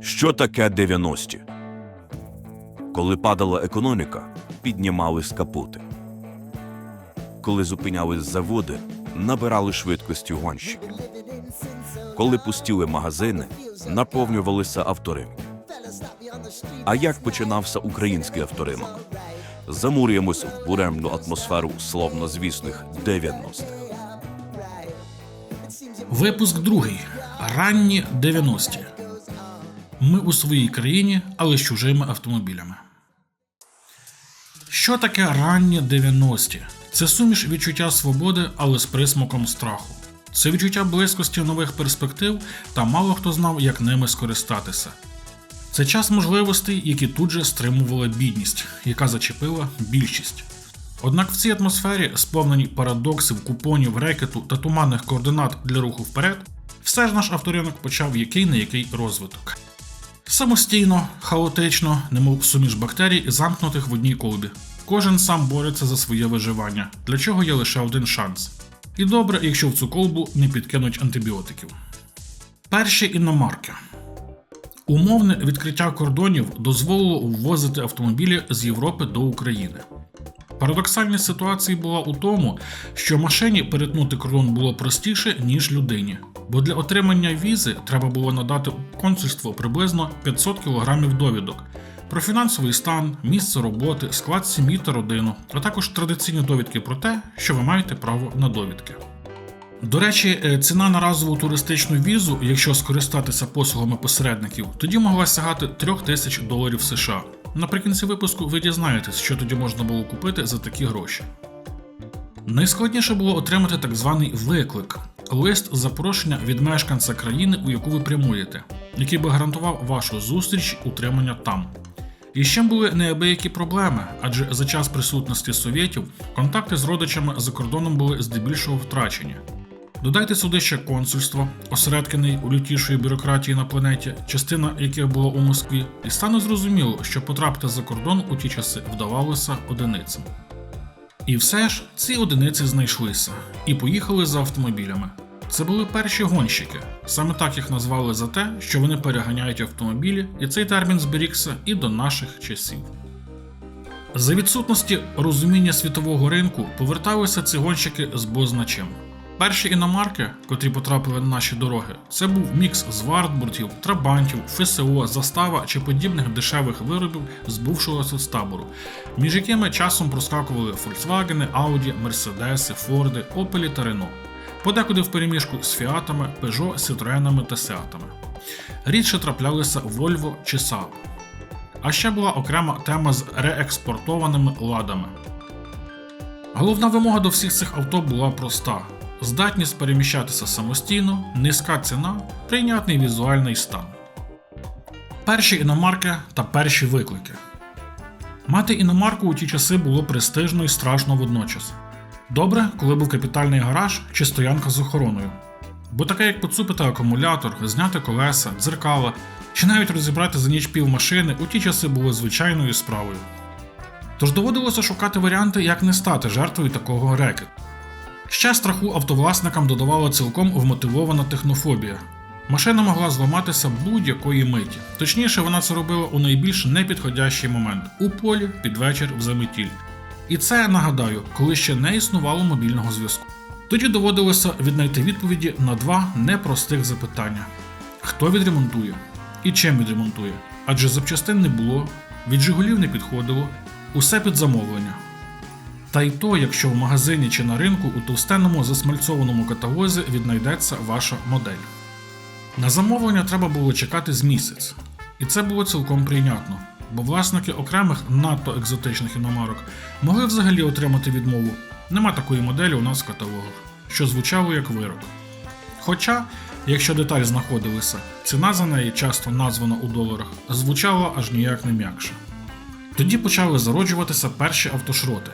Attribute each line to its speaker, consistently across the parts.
Speaker 1: Що таке 90-ті? Коли падала економіка, піднімались капоти. Коли зупинялись заводи, набирали швидкості гонщики. Коли пустіли магазини, наповнювалися авторинки. А як починався український авторинок? Замурюємось в буремну атмосферу славнозвісних 90-х.
Speaker 2: Випуск другий. Ранні 90-ті. Ми у своїй країні, але з чужими автомобілями. Що таке ранні 90-ті? Це суміш відчуття свободи, але з присмаком страху. Це відчуття близькості нових перспектив, та мало хто знав, як ними скористатися. Це час можливостей, які тут же стримувала бідність, яка зачепила більшість. Однак в цій атмосфері, сповненій парадоксів, купонів, рекету та туманних координат для руху вперед, все ж наш авторинок почав який не який розвиток. Самостійно, хаотично, немов суміш бактерій, замкнутих в одній колбі. Кожен сам бореться за своє виживання, для чого є лише один шанс. І добре, якщо в цю колбу не підкинуть антибіотиків. Перші іномарки. Умовне відкриття кордонів дозволило ввозити автомобілі з Європи до України. Парадоксальність ситуації була у тому, що машині перетнути кордон було простіше, ніж людині, бо для отримання візи треба було надати консульство приблизно 500 кг довідок про фінансовий стан, місце роботи, склад сім'ї та родину, а також традиційні довідки про те, що ви маєте право на довідки. До речі, е, ціна на разову туристичну візу, якщо скористатися послугами посередників, тоді могла сягати 3000 тисяч доларів США. Наприкінці випуску ви дізнаєтесь, що тоді можна було купити за такі гроші. Найскладніше було отримати так званий виклик лист запрошення від мешканця країни, у яку ви прямуєте, який би гарантував вашу зустріч утримання там. І ще були неабиякі проблеми, адже за час присутності совєтів контакти з родичами за кордоном були здебільшого втрачені. Додайте сюди ще консульство, осередки найлютішої бюрократії на планеті, частина яких була у Москві, і стане зрозуміло, що потрапити за кордон у ті часи вдавалося одиницям. І все ж ці одиниці знайшлися і поїхали за автомобілями. Це були перші гонщики, саме так їх назвали за те, що вони переганяють автомобілі, і цей термін зберігся і до наших часів. За відсутності розуміння світового ринку поверталися ці гонщики з бозначем. Перші іномарки, котрі потрапили на наші дороги, це був мікс з вартбуртів, трабантів, ФСО, застава чи подібних дешевих виробів з бувшого соцтабору, між якими часом проскакували Volkswagen, Audi, Mercedes, Ford, Opel та Renault. Подекуди впереміжку з Фіатами, Peugeot, Citroenами та Seatами. Рідше траплялися Volvo чи Saab. А ще була окрема тема з реекспортованими ладами. Головна вимога до всіх цих авто була проста: здатність переміщатися самостійно, низька ціна, прийнятний візуальний стан. Перші іномарки та перші виклики. Мати іномарку у ті часи було престижно і страшно водночас. Добре, коли був капітальний гараж чи стоянка з охороною. Бо таке, як поцупити акумулятор, зняти колеса, дзеркала, чи навіть розібрати за ніч пів машини, у ті часи було звичайною справою. Тож доводилося шукати варіанти, як не стати жертвою такого рекету. Ще страху автовласникам додавала цілком вмотивована технофобія. Машина могла зламатися будь-якої миті. Точніше, вона це робила у найбільш непідходящий момент у полі під вечір в заметіль. І це нагадаю, коли ще не існувало мобільного зв'язку. Тоді доводилося віднайти відповіді на два непростих запитання: хто відремонтує і чим відремонтує? Адже запчастин не було, від Жигулів не підходило, усе під замовлення. Та й то, якщо в магазині чи на ринку у товстенному засмальцованому каталозі віднайдеться ваша модель. На замовлення треба було чекати з місяць, і це було цілком прийнятно, бо власники окремих надто екзотичних іномарок могли взагалі отримати відмову. Нема такої моделі у нас в каталогах, що звучало як вирок. Хоча, якщо деталь знаходилася, ціна за неї, часто названа у доларах, звучала аж ніяк не м'якше. Тоді почали зароджуватися перші автошроти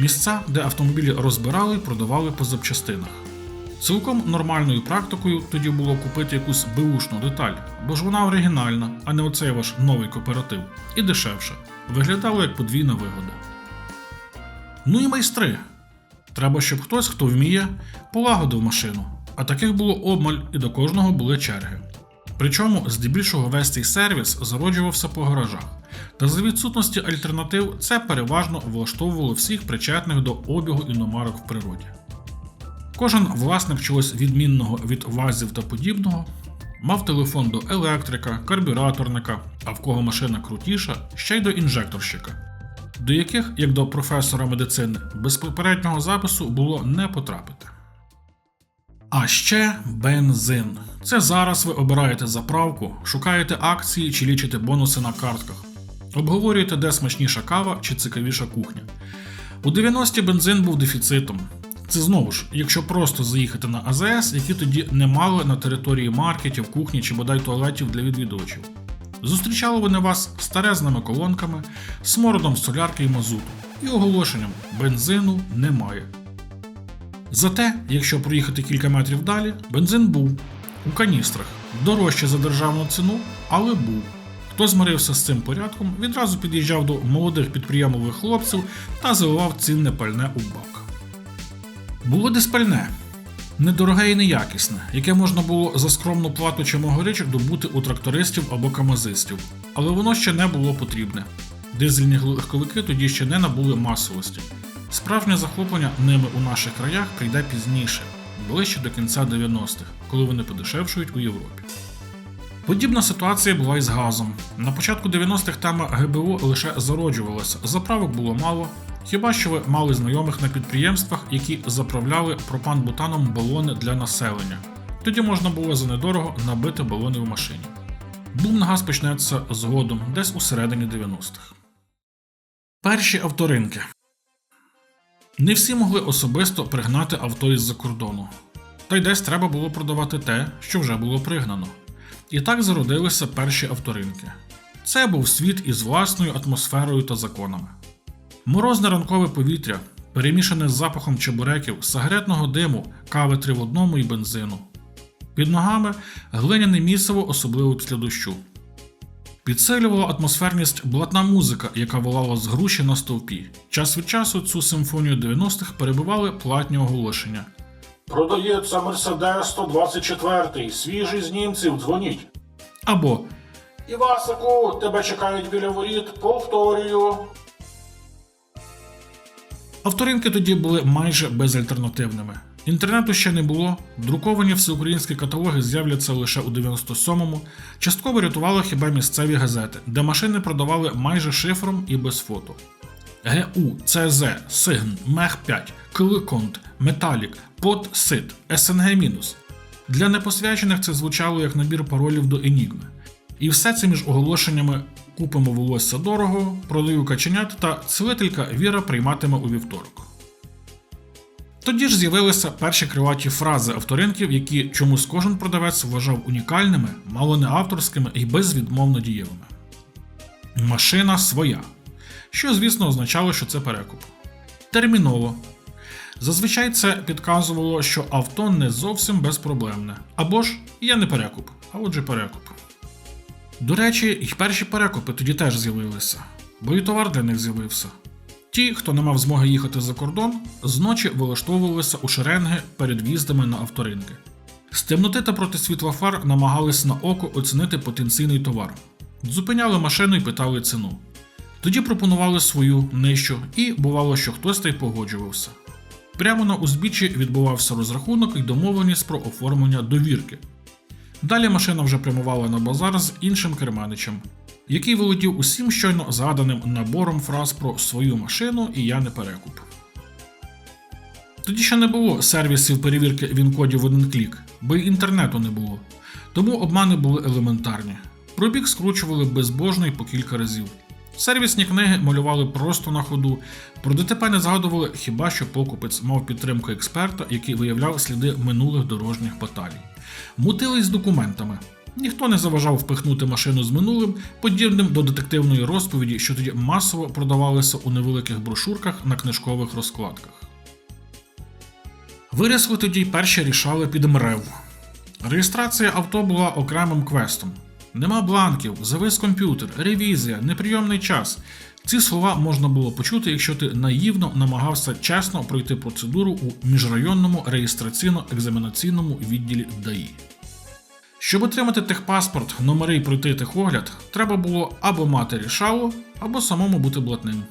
Speaker 2: місця, де автомобілі розбирали і продавали по запчастинах. Цілком нормальною практикою тоді було купити якусь беушну деталь, бо ж вона оригінальна, а не оцей ваш новий кооператив, і дешевше. Виглядало як подвійна вигода. Ну і майстри. Треба, щоб хтось, хто вміє, полагодив машину, а таких було обмаль і до кожного були черги. Причому здебільшого весь цей сервіс зароджувався по гаражах. Та за відсутності альтернатив це переважно влаштовувало всіх причетних до обігу іномарок в природі. Кожен власник чогось відмінного від вазів та подібного мав телефон до електрика, карбюраторника, а в кого машина крутіша, ще й до інжекторщика, до яких, як до професора медицини, без попереднього запису було не потрапити. А ще бензин. Це зараз ви обираєте заправку, шукаєте акції чи лічите бонуси на картках. Обговорюєте, де смачніша кава чи цікавіша кухня. У 90-ті бензин був дефіцитом. Це знову ж, якщо просто заїхати на АЗС, які тоді не мали на території маркетів, кухні чи бодай туалетів для відвідувачів. Зустрічали вони вас старезними колонками, смородом солярки і мазуту, і оголошенням бензину немає. Зате, якщо проїхати кілька метрів далі, бензин був у каністрах, дорожче за державну ціну, але був. Хто змирився з цим порядком, відразу під'їжджав до молодих підприємливих хлопців та заливав цінне пальне у бак. Було диспальне, недороге і неякісне, яке можна було за скромну плату чи могорич добути у трактористів або камазистів, але воно ще не було потрібне. Дизельні легковики тоді ще не набули масовості. Справжнє захоплення ними у наших краях прийде пізніше, ближче до кінця 90-х, коли вони подешевшують у Європі. Подібна ситуація була і з газом. На початку 90-х тема ГБО лише зароджувалася, заправок було мало. Хіба що ви мали знайомих на підприємствах, які заправляли пропан-бутаном балони для населення. Тоді можна було за недорого набити балони в машині. Бум на газ почнеться згодом, десь у середині 90-х. Перші авторинки. Не всі могли особисто пригнати авто із-за кордону. Та й десь треба було продавати те, що вже було пригнано. І так зародилися перші авторинки. Це був світ із власною атмосферою та законами. Морозне ранкове повітря, перемішане з запахом чебуреків, сигаретного диму, кави три в одному і бензину. Під ногами глиняне місиво, особливо після дощу. Підсилювала атмосферність блатна музика, яка волала з груші на стовпі. Час від часу цю симфонію 90-х перебивали платні оголошення.
Speaker 3: Продається Мерседес 124, свіжий з німців, дзвоніть.
Speaker 2: Або
Speaker 3: Івасику, тебе чекають біля воріт, повторюю.
Speaker 2: Авторинки тоді були майже безальтернативними. Інтернету ще не було, друковані всеукраїнські каталоги з'являться лише у 97-му. Частково рятували хіба місцеві газети, де машини продавали майже шифром і без фото. ГУ, ЦЗ, Сигн, Мех 5, Кликонт, Металік, Под Сит, СНГ. Для непосвячених це звучало як набір паролів до Енігми. І все це між оголошеннями купимо волосся дорого, продаю каченят та цілителька Віра прийматиме у вівторок. Тоді ж з'явилися перші криваті фрази авторинків, які чомусь кожен продавець вважав унікальними, мало не авторськими і безвідмовно дієвими. Машина своя. Що, звісно, означало, що це перекуп. Терміново. Зазвичай це підказувало, що авто не зовсім безпроблемне. Або ж я не перекуп, а отже перекуп. До речі, і перші перекупи тоді теж з'явилися, бо і товар для них з'явився. Ті, хто не мав змоги їхати за кордон, зночі вилаштовувалися у шеренги перед в'їздами на авторинки. З темноти та проти світла фар намагались на око оцінити потенційний товар. Зупиняли машину і питали ціну. Тоді пропонували свою нижчу, і бувало, що хтось та й погоджувався. Прямо на узбіччі відбувався розрахунок і домовленість про оформлення довірки. Далі машина вже прямувала на базар з іншим керманичем, який володів усім щойно згаданим набором фраз про свою машину і я не перекуп. Тоді ще не було сервісів перевірки він-кодів в один клік, бо й інтернету не було. Тому обмани були елементарні. Пробіг скручували безбожно й по кілька разів. Сервісні книги малювали просто на ходу. Про ДТП не згадували хіба що покупець мав підтримку експерта, який виявляв сліди минулих дорожніх баталій. Мутили з документами. Ніхто не заважав впихнути машину з минулим, подібним до детективної розповіді, що тоді масово продавалися у невеликих брошурках на книжкових розкладках. Вирісли тоді перші рішали під МРЕВ. Реєстрація авто була окремим квестом. Нема бланків, завис комп'ютер, ревізія, неприйомний час. Ці слова можна було почути, якщо ти наївно намагався чесно пройти процедуру у міжрайонному реєстраційно-екзаменаційному відділі ДАІ. Щоб отримати техпаспорт, номери і пройти техогляд, треба було або мати рішало, або самому бути блатним.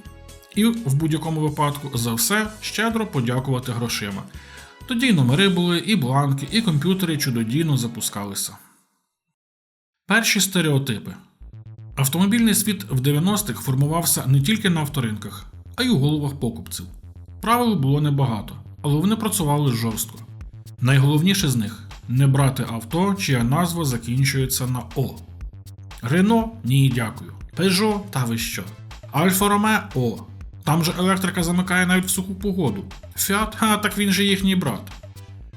Speaker 2: І в будь-якому випадку за все щедро подякувати грошима. Тоді й номери були, і бланки, і комп'ютери чудодійно запускалися. Перші стереотипи. Автомобільний світ в 90-х формувався не тільки на авторинках, а й у головах покупців. Правил було небагато, але вони працювали жорстко. Найголовніше з них не брати авто, чия назва закінчується на О. Рено ні, дякую. Пежо та ви що. Альфа Роме О. Там же електрика замикає навіть в суху погоду. Фіат, ха, так він же їхній брат.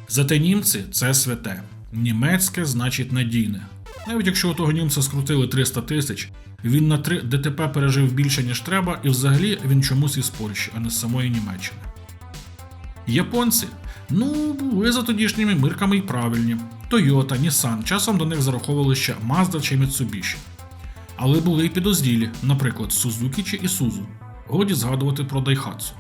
Speaker 2: Зате німці це святе. Німецьке значить надійне. Навіть якщо у того німця скрутили 300 тисяч, він на 3 ДТП пережив більше, ніж треба, і взагалі він чомусь із Польщі, а не з самої Німеччини. Японці, ну, були за тодішніми мирками й правильні. Toyota, Nissan, часом до них зараховували ще Mazda чи Mitsubishi. Але були й підозділі, наприклад, Suzuki чи Isuzu. Годі згадувати про Daihatsu.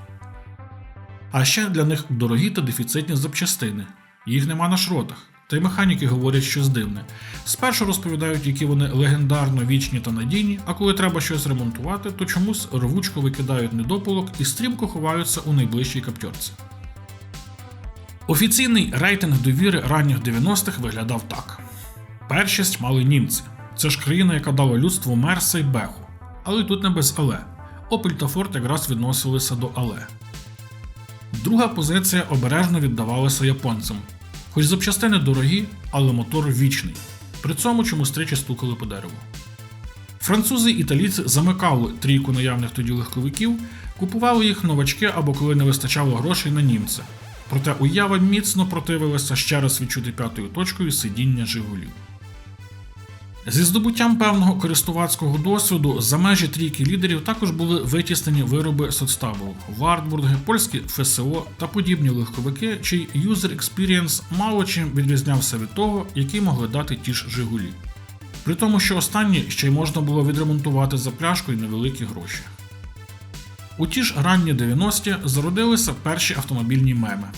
Speaker 2: А ще для них дорогі та дефіцитні запчастини. Їх нема на шротах. Та й механіки говорять щось дивне. Спершу розповідають, які вони легендарно вічні та надійні, а коли треба щось ремонтувати, то чомусь рвучко викидають недопалок і стрімко ховаються у найближчій каптьорці. Офіційний рейтинг довіри ранніх 90-х виглядав так: першість мали німці. Це ж країна, яка дала людству Мерса й Беху. Але тут не без але. Опель та Форд якраз відносилися до але. Друга позиція обережно віддавалася японцям. Хоч запчастини дорогі, але мотор вічний. При цьому чомусь тричі стукали по дереву. Французи і італійці замикали трійку наявних тоді легковиків, купували їх новачки або коли не вистачало грошей на німця. Проте уява міцно противилася ще раз відчути п'ятою точкою сидіння Жигулів. Зі здобуттям певного користувацького досвіду за межі трійки лідерів також були витіснені вироби соцтабу Вартбурги, польські ФСО та подібні легковики, чий user experience мало чим відрізнявся від того, який могли дати ті ж Жигулі. При тому, що останні ще й можна було відремонтувати за пляшку і невеликі гроші. У ті ж ранні 90-ті зародилися перші автомобільні меми.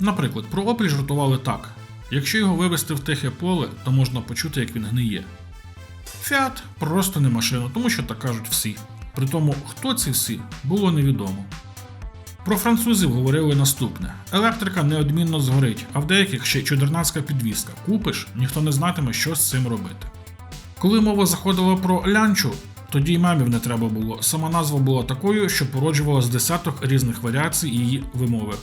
Speaker 2: Наприклад, про Opel жартували так: якщо його вивести в тихе поле, то можна почути, як він гниє. Фіат просто не машина, тому що так кажуть всі. При тому, хто ці всі, було невідомо. Про французів говорили наступне: електрика неодмінно згорить, а в деяких ще чудернацька підвізка. Купиш, ніхто не знатиме, що з цим робити. Коли мова заходила про лянчу, тоді й мемів не треба було. Сама назва була такою, що породжувала з десяток різних варіацій її вимови: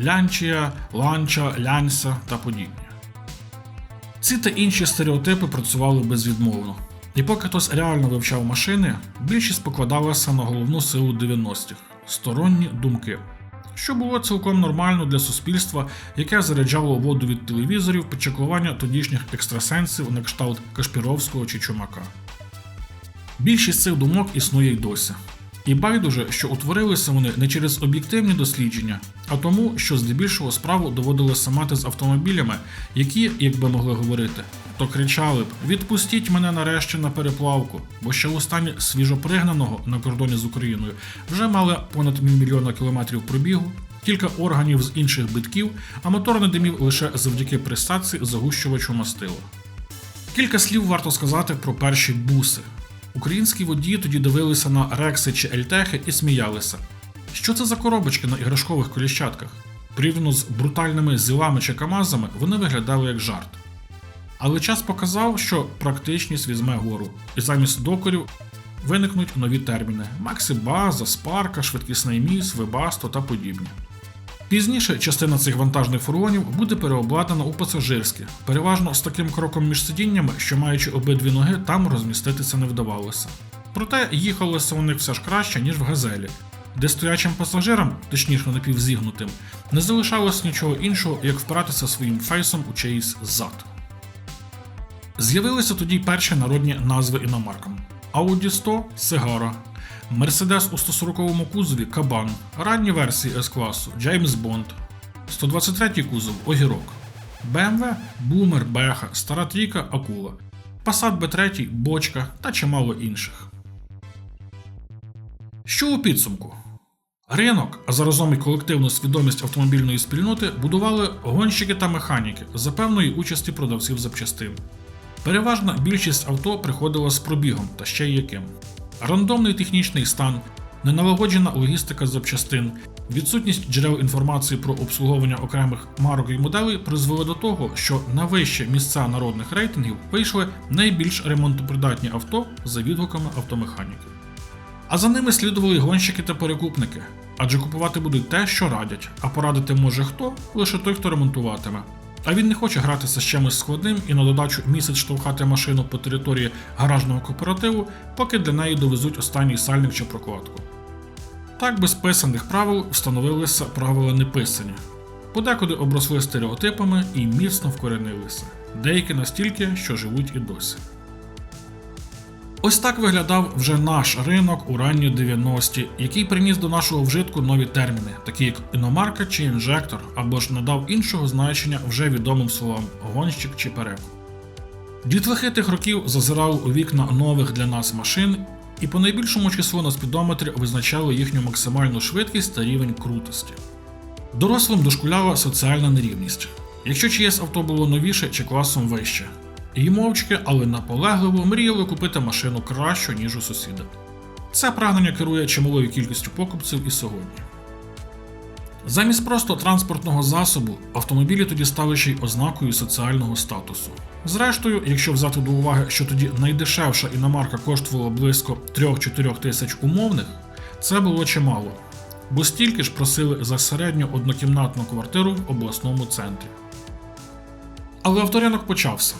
Speaker 2: лянчія, ланча, лянься та подібні. Ці та інші стереотипи працювали безвідмовно. І поки хтось реально вивчав машини, більшість покладалася на головну силу 90-х сторонні думки, що було цілком нормально для суспільства, яке заряджало воду від телевізорів під чаклування тодішніх екстрасенсів на кшталт Кашпіровського чи Чумака. Більшість цих думок існує й досі. І байдуже, що утворилися вони не через об'єктивні дослідження, а тому, що здебільшого справу доводилося мати з автомобілями, які, як би могли говорити, то кричали б: відпустіть мене нарешті на переплавку, бо ще у стані свіжопригнаного на кордоні з Україною вже мали понад мільйона кілометрів пробігу, кілька органів з інших битків, а мотор не димів лише завдяки присадці загущувачу мастила. Кілька слів варто сказати про перші буси. Українські водії тоді дивилися на рекси чи ельтехи і сміялися. Що це за коробочки на іграшкових коліщатках? Порівняно з брутальними зілами чи камазами, вони виглядали як жарт. Але час показав, що практичність візьме гору, і замість докорів виникнуть нові терміни: Максибаза, Спарка, швидкісний міс, Вебасто та подібні. Пізніше частина цих вантажних фургонів буде переобладнана у пасажирські, переважно з таким кроком між сидіннями, що маючи обидві ноги, там розміститися не вдавалося. Проте їхалося у них все ж краще, ніж в газелі, де стоячим пасажирам, точніше напівзігнутим, не залишалось нічого іншого, як впиратися своїм фейсом у чиїсь зад. З'явилися тоді перші народні назви іномаркам: Audi 100 Сигара, Мерседес у 140-му кузові Кабан, ранні версії С-класу Джеймс Бонд, 123-й кузов Огірок, BMW Бумер Беха, Стара Трійка Акула, Passat B3 Бочка та чимало інших. Що у підсумку? Ринок, а заразом і колективну свідомість автомобільної спільноти будували гонщики та механіки за певної участі продавців запчастин. Переважна більшість авто приходила з пробігом та ще й яким. Рандомний технічний стан, неналагоджена логістика запчастин, відсутність джерел інформації про обслуговування окремих марок і моделей призвели до того, що на вищі місця народних рейтингів вийшли найбільш ремонтопридатні авто за відгуками автомеханіків. А за ними слідували гонщики та перекупники, адже купувати будуть те, що радять, а порадити може хто лише той, хто ремонтуватиме. А він не хоче гратися з чимось складним і на додачу місяць штовхати машину по території гаражного кооперативу, поки для неї довезуть останній сальник чи прокладку. Так без писаних правил встановилися правила неписані, подекуди обросли стереотипами і міцно вкоренилися, деякі настільки, що живуть і досі. Ось так виглядав вже наш ринок у ранні 90-ті, який приніс до нашого вжитку нові терміни, такі як іномарка чи інжектор, або ж надав іншого значення вже відомим словам гонщик чи перекуп. Дітлахи тих років зазирали у вікна нових для нас машин і по найбільшому числу на спідометрі визначали їхню максимальну швидкість та рівень крутості. Дорослим дошкуляла соціальна нерівність. Якщо чиєсь авто було новіше чи класом вище, і мовчки, але наполегливо мріяли купити машину кращу, ніж у сусіда. Це прагнення керує чималою кількістю покупців і сьогодні. Замість просто транспортного засобу автомобілі тоді стали ще й ознакою соціального статусу. Зрештою, якщо взяти до уваги, що тоді найдешевша іномарка коштувала близько 3-4 тисяч умовних, це було чимало, бо стільки ж просили за середню однокімнатну квартиру в обласному центрі. Але авторинок почався.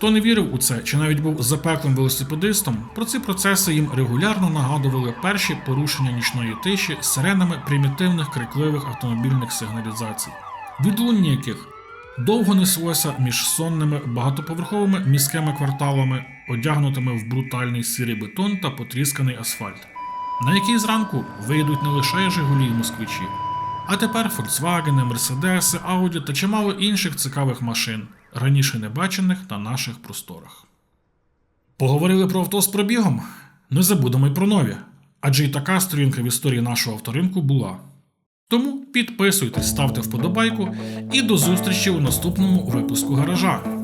Speaker 2: Хто не вірив у це чи навіть був запеклим велосипедистом, про ці процеси їм регулярно нагадували перші порушення нічної тиші сиренами примітивних крикливих автомобільних сигналізацій, відлуння яких довго неслося між сонними багатоповерховими міськими кварталами, одягнутими в брутальний сірий бетон та потрісканий асфальт, на який зранку вийдуть не лише Жигулі й москвичі, а тепер Фольксвагени, Мерседеси, Ауді та чимало інших цікавих машин, раніше не бачених на наших просторах. Поговорили про авто з пробігом? Не забудемо й про нові, адже і така сторінка в історії нашого авторинку була. Тому підписуйтесь, ставте вподобайку і до зустрічі у наступному випуску гаража.